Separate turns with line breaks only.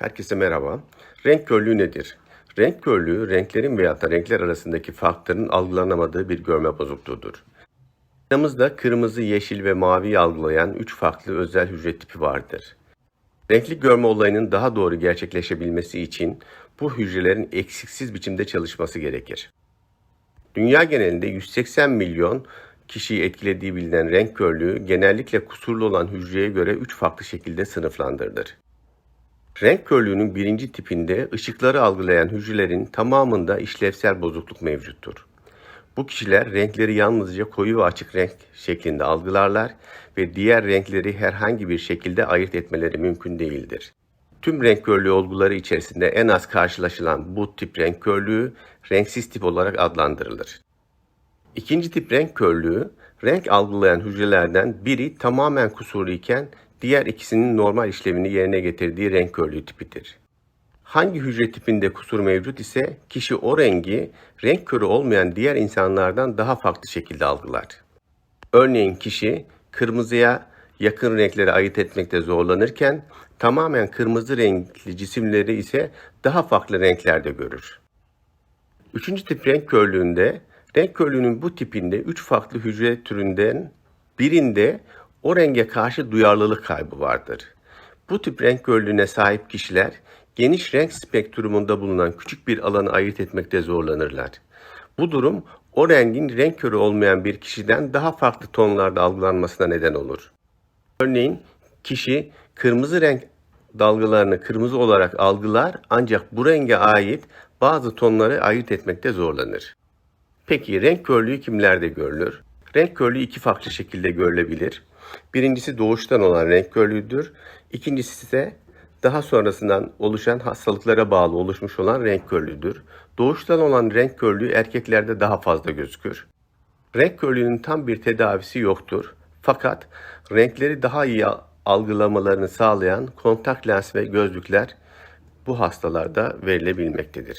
Herkese merhaba. Renk körlüğü nedir? Renk körlüğü, renklerin veya da renkler arasındaki farkların algılanamadığı bir görme bozukluğudur. Yanımızda kırmızı, yeşil ve maviyi algılayan üç farklı özel hücre tipi vardır. Renkli görme olayının daha doğru gerçekleşebilmesi için bu hücrelerin eksiksiz biçimde çalışması gerekir. Dünya genelinde 180 milyon kişiyi etkilediği bilinen renk körlüğü genellikle kusurlu olan hücreye göre üç farklı şekilde sınıflandırılır. Renk körlüğünün birinci tipinde ışıkları algılayan hücrelerin tamamında işlevsel bozukluk mevcuttur. Bu kişiler renkleri yalnızca koyu ve açık renk şeklinde algılarlar ve diğer renkleri herhangi bir şekilde ayırt etmeleri mümkün değildir. Tüm renk körlüğü olguları içerisinde en az karşılaşılan bu tip renk körlüğü renksiz tip olarak adlandırılır. İkinci tip renk körlüğü, renk algılayan hücrelerden biri tamamen kusurlu iken diğer ikisinin normal işlevini yerine getirdiği renk körlüğü tipidir. Hangi hücre tipinde kusur mevcut ise kişi o rengi renk körü olmayan diğer insanlardan daha farklı şekilde algılar. Örneğin kişi kırmızıya yakın renkleri ayırt etmekte zorlanırken tamamen kırmızı renkli cisimleri ise daha farklı renklerde görür. Üçüncü tip renk körlüğünde renk körlüğünün bu tipinde üç farklı hücre türünden birinde o renge karşı duyarlılık kaybı vardır. Bu tip renk körlüğüne sahip kişiler geniş renk spektrumunda bulunan küçük bir alanı ayırt etmekte zorlanırlar. Bu durum o rengin renk körü olmayan bir kişiden daha farklı tonlarda algılanmasına neden olur. Örneğin kişi kırmızı renk dalgalarını kırmızı olarak algılar ancak bu renge ait bazı tonları ayırt etmekte zorlanır. Peki renk körlüğü kimlerde görülür? Renk körlüğü iki farklı şekilde görülebilir. Birincisi doğuştan olan renk körlüğüdür. İkincisi ise daha sonrasından oluşan hastalıklara bağlı oluşmuş olan renk körlüğüdür. Doğuştan olan renk körlüğü erkeklerde daha fazla gözükür. Renk körlüğünün tam bir tedavisi yoktur. Fakat renkleri daha iyi algılamalarını sağlayan kontak lens ve gözlükler bu hastalarda verilebilmektedir.